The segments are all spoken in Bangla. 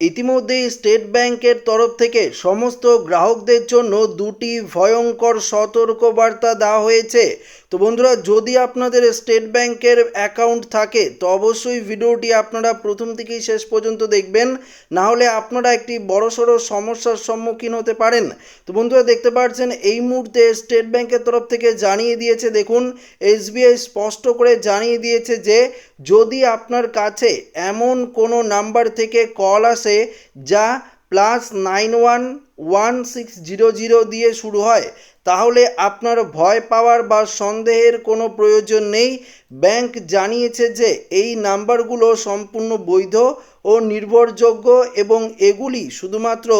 ইতিমধ্যেই স্টেট ব্যাংকের তরফ থেকে সমস্ত গ্রাহকদের জন্য দুটি ভয়ঙ্কর সতর্কবার্তা দেওয়া হয়েছে। তো বন্ধুরা, যদি আপনাদের স্টেট ব্যাংকের অ্যাকাউন্ট থাকে, তো অবশ্যই ভিডিওটি আপনারা প্রথম থেকেই শেষ পর্যন্ত দেখবেন। না হলে আপনারা একটি বড়সড় সমস্যার সম্মুখীন হতে পারেন। তো বন্ধুরা, দেখতে পাচ্ছেন, এই মুহূর্তে স্টেট ব্যাংকের তরফ থেকে জানিয়ে দিয়েছে, দেখুন, এসবিআই স্পষ্ট করে জানিয়ে দিয়েছে যে যদি আপনার কাছে এমন কোনো নাম্বার থেকে কল আসে যা plus nine one one six zero zero দিয়ে শুরু হয় তাহলে আপনার ভয় পাওয়ার বা সন্দেহের কোনো প্রয়োজন নেই। ব্যাংক জানিয়েছে যে এই নাম্বারগুলো সম্পূর্ণ বৈধ ও নির্ভরযোগ্য এবং এগুলি শুধুমাত্র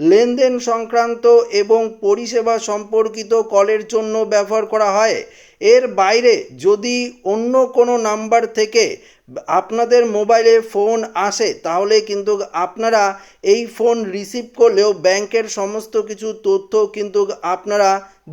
লেনদেন সংক্রান্ত এবং পরিষেবা সম্পর্কিত কলের জন্য ব্যবহার করা হয়। এর বাইরে যদি অন্য কোনো নাম্বার থেকে আপনাদের মোবাইলে ফোন আসে, তাহলে কিন্তু আপনারা এই ফোন রিসিভ করলেও ব্যাংকের সমস্ত কিছু তথ্য কিন্তু আপনারা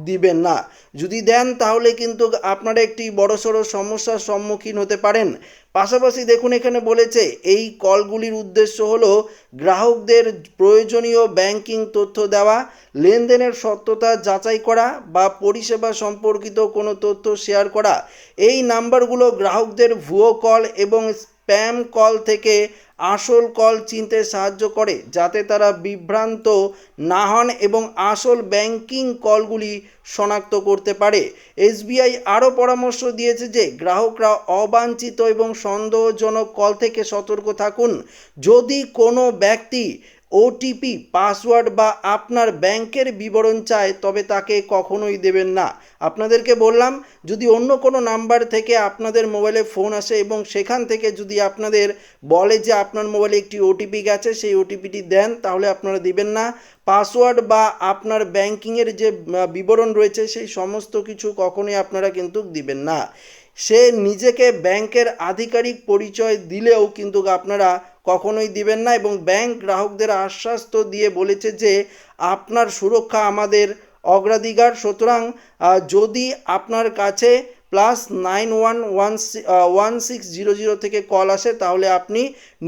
দিবেন না। যদি দেন, তাহলে কিন্তু আপনারা একটি বড়সড় সমস্যার সম্মুখীন হতে পারেন। পাশাপাশি দেখুন, এখানে বলেছে, এই কলগুলির উদ্দেশ্য হলো গ্রাহকদের প্রয়োজনীয় ব্যাংকিং তথ্য দেওয়া, লেনদেনের সত্যতা যাচাই করা বা পরিষেবা সম্পর্কিত কোনো তথ্য শেয়ার করা। এই নাম্বারগুলো গ্রাহকদের ভুয়ো কল এবং স্প্যাম কল থেকে আসল কল চিনতে সাহায্য করে, যাতে তারা বিভ্রান্ত না হন এবং আসল ব্যাংকিং কলগুলি শনাক্ত করতে পারে। এসবিআই আরও পরামর্শ দিয়েছে যে, গ্রাহকরা অবাঞ্ছিত এবং সন্দেহজনক কল থেকে সতর্ক থাকুন। যদি কোনো ব্যক্তি ওটিপি পাসওয়ার্ড বা আপনার ব্যাংকের বিবরণ চায়, তবে তাকে কখনোই দেবেন না। আপনাদেরকে বললাম, যদি অন্য কোনো নাম্বার থেকে আপনাদের মোবাইলে ফোন আসে এবং সেখান থেকে যদি আপনাদের বলে যে আপনার মোবাইলে একটি ওটিপি গেছে, সেই ওটিপিটি দেন, তাহলে আপনারা দিবেন না। পাসওয়ার্ড বা আপনার ব্যাংকিংয়ের যে বিবরণ রয়েছে, সেই সমস্ত কিছু কখনোই আপনারা কিন্তু দিবেন না। সে নিজেকে ব্যাংকের আধিকারিক পরিচয় দিলেও কিন্তু আপনারা কখনোই দিবেন না এবং ব্যাংক গ্রাহকদের আশ্বাস তো দিয়ে বলেছে যে আপনার সুরক্ষা আমাদের অগ্রাধিকার। সুতরাং যদি আপনার কাছে plus nine one one one six zero zero থেকে কল আসে, তাহলে আপনি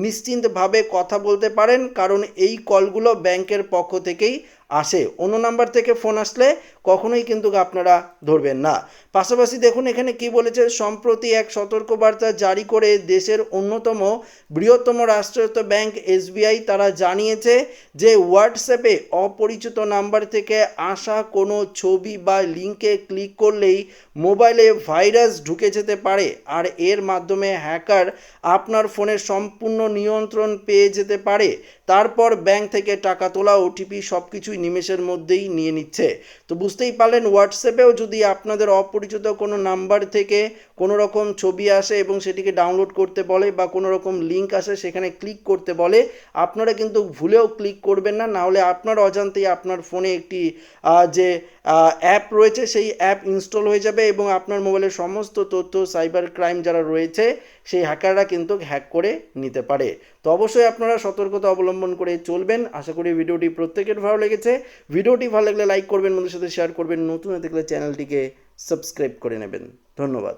নিশ্চিন্তভাবে কথা বলতে পারেন, কারণ এই কলগুলো ব্যাংকের পক্ষ থেকেই আসে। অন্য নাম্বার থেকে ফোন আসলে কখনোই কিন্তু আপনারা ধরবেন না। পাশাপাশি দেখুন, এখানে কি বলেছে? সম্প্রতি এক সতর্কবার্তা জারি করে দেশের অন্যতম বৃহত্তম রাষ্ট্রায়ত্ত ব্যাংক এসবিআই তারা জানিয়েছে যে, হোয়াটসঅ্যাপে অপরিচিত নাম্বার থেকে আসা কোনো ছবি বা লিঙ্কে ক্লিক করলেই মোবাইলে ভাইরাস ঢুকে যেতে পারে আর এর মাধ্যমে হ্যাকার আপনার ফোনের সম্পূর্ণ নিয়ন্ত্রণ পেয়ে যেতে পারে। তারপর ব্যাংক থেকে টাকা তোলা, ওটিপি সব কিছুই নিমেষের মধ্যেই নিয়ে নিচ্ছে। তো বুঝতেই পারলেন হোয়াটসঅ্যাপেও যদি আপনাদের অপরিচিত কোনো নাম্বার থেকে কোনো রকম ছবি আসে এবং সেটিকে ডাউনলোড করতে বলে বা কোনো রকম লিঙ্ক আসে সেখানে ক্লিক করতে বলে, আপনারা কিন্তু ভুলেও ক্লিক করবেন না। নাহলে আপনার অজান্তেই আপনার ফোনে একটি যে অ্যাপ রয়েছে সেই অ্যাপ ইনস্টল হয়ে যাবে এবং আপনার মোবাইলের সমস্ত তথ্য সাইবার ক্রাইম যারা রয়েছে, সেই হ্যাকাররা কিন্তু হ্যাক করে নিতে পারে। তো অবশ্যই আপনারা সতর্কতা অবলম্বন করে চলবেন। আশা করি ভিডিওটি প্রত্যেকের ভালো লেগেছে। ভিডিওটি ভালো লাগলে লাইক করবেন, বন্ধুদের সাথে শেয়ার করবেন নতুন দেখলে চ্যানেলটিকে সাবস্ক্রাইব করে নেবেন। ধন্যবাদ।